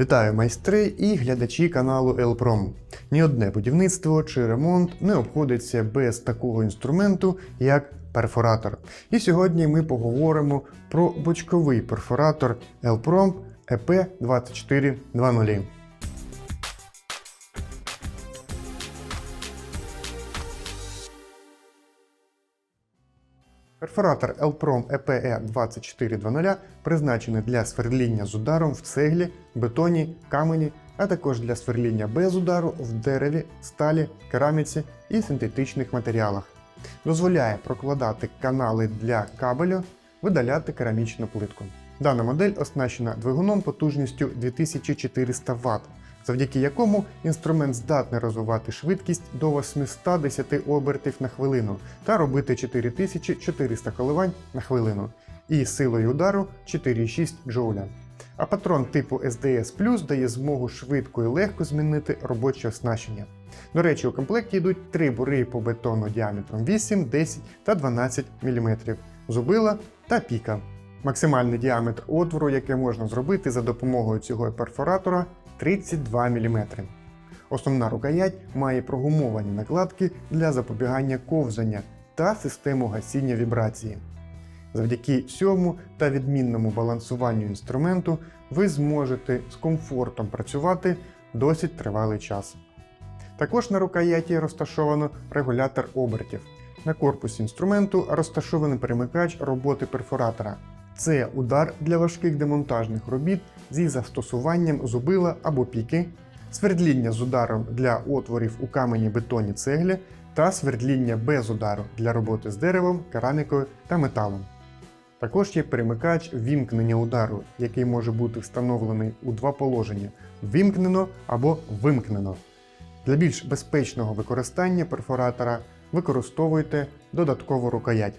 Вітаю майстри і глядачі каналу Елпром. Ні одне будівництво чи ремонт не обходиться без такого інструменту, як перфоратор. І сьогодні ми поговоримо про бочковий перфоратор Елпром EP2420. Перфоратор Elprom EPE 2420 призначений для сверління з ударом в цеглі, бетоні, камені, а також для сверління без удару в дереві, сталі, кераміці і синтетичних матеріалах. Дозволяє прокладати канали для кабелю, видаляти керамічну плитку. Дана модель оснащена двигуном потужністю 2400 Вт, завдяки якому інструмент здатний розвивати швидкість до 810 обертів на хвилину та робити 4400 коливань на хвилину і силою удару 4,6 джоуля. А патрон типу SDS Plus дає змогу швидко і легко змінити робоче оснащення. До речі, у комплекті йдуть три бури по бетону діаметром 8, 10 та 12 мм, зубила та піка. Максимальний діаметр отвору, яке можна зробити за допомогою цього перфоратора 32 мм. Основна рукоять має прогумовані накладки для запобігання ковзання та систему гасіння вібрації. Завдяки цьому та відмінному балансуванню інструменту ви зможете з комфортом працювати досить тривалий час. Також на рукояті розташовано регулятор обертів. На корпусі інструменту розташований перемикач роботи перфоратора. Це удар для важких демонтажних робіт зі застосуванням зубила або піки, свердління з ударом для отворів у камені бетоні цеглі та свердління без удару для роботи з деревом, керамікою та металом. Також є перемикач вімкнення удару, який може бути встановлений у два положення: вімкнено або вимкнено. Для більш безпечного використання перфоратора використовуйте додаткову рукоять,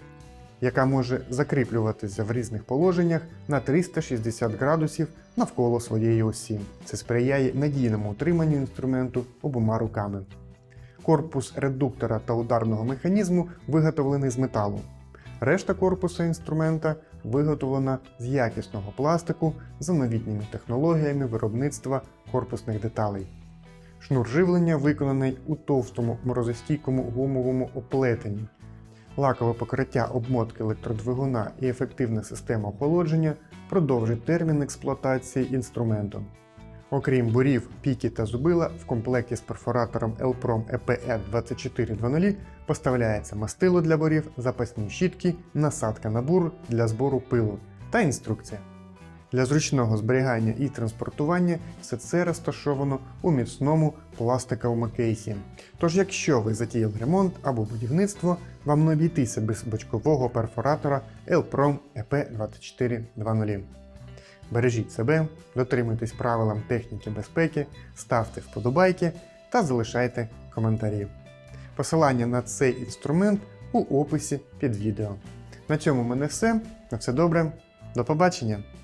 яка може закріплюватися в різних положеннях на 360 градусів навколо своєї осі. Це сприяє надійному утриманню інструменту обома руками. Корпус редуктора та ударного механізму виготовлений з металу. Решта корпусу інструмента виготовлена з якісного пластику за новітніми технологіями виробництва корпусних деталей. Шнур живлення виконаний у товстому морозостійкому гумовому оплетенні. Лакове покриття обмотки електродвигуна і ефективна система охолодження продовжить термін експлуатації інструменту. Окрім бурів, піки та зубила, в комплекті з перфоратором Elprom EPE 2420 поставляється мастило для борів, запасні щітки, насадка на бур для збору пилу та інструкція. Для зручного зберігання і транспортування все це розташовано у міцному пластиковому кейсі. Тож, якщо ви затіяли ремонт або будівництво, вам не обійтися без бочкового перфоратора Elprom EP2420. Бережіть себе, дотримуйтесь правилам техніки безпеки, ставте вподобайки та залишайте коментарі. Посилання на цей інструмент у описі під відео. На цьому в мене все. На все добре. До побачення!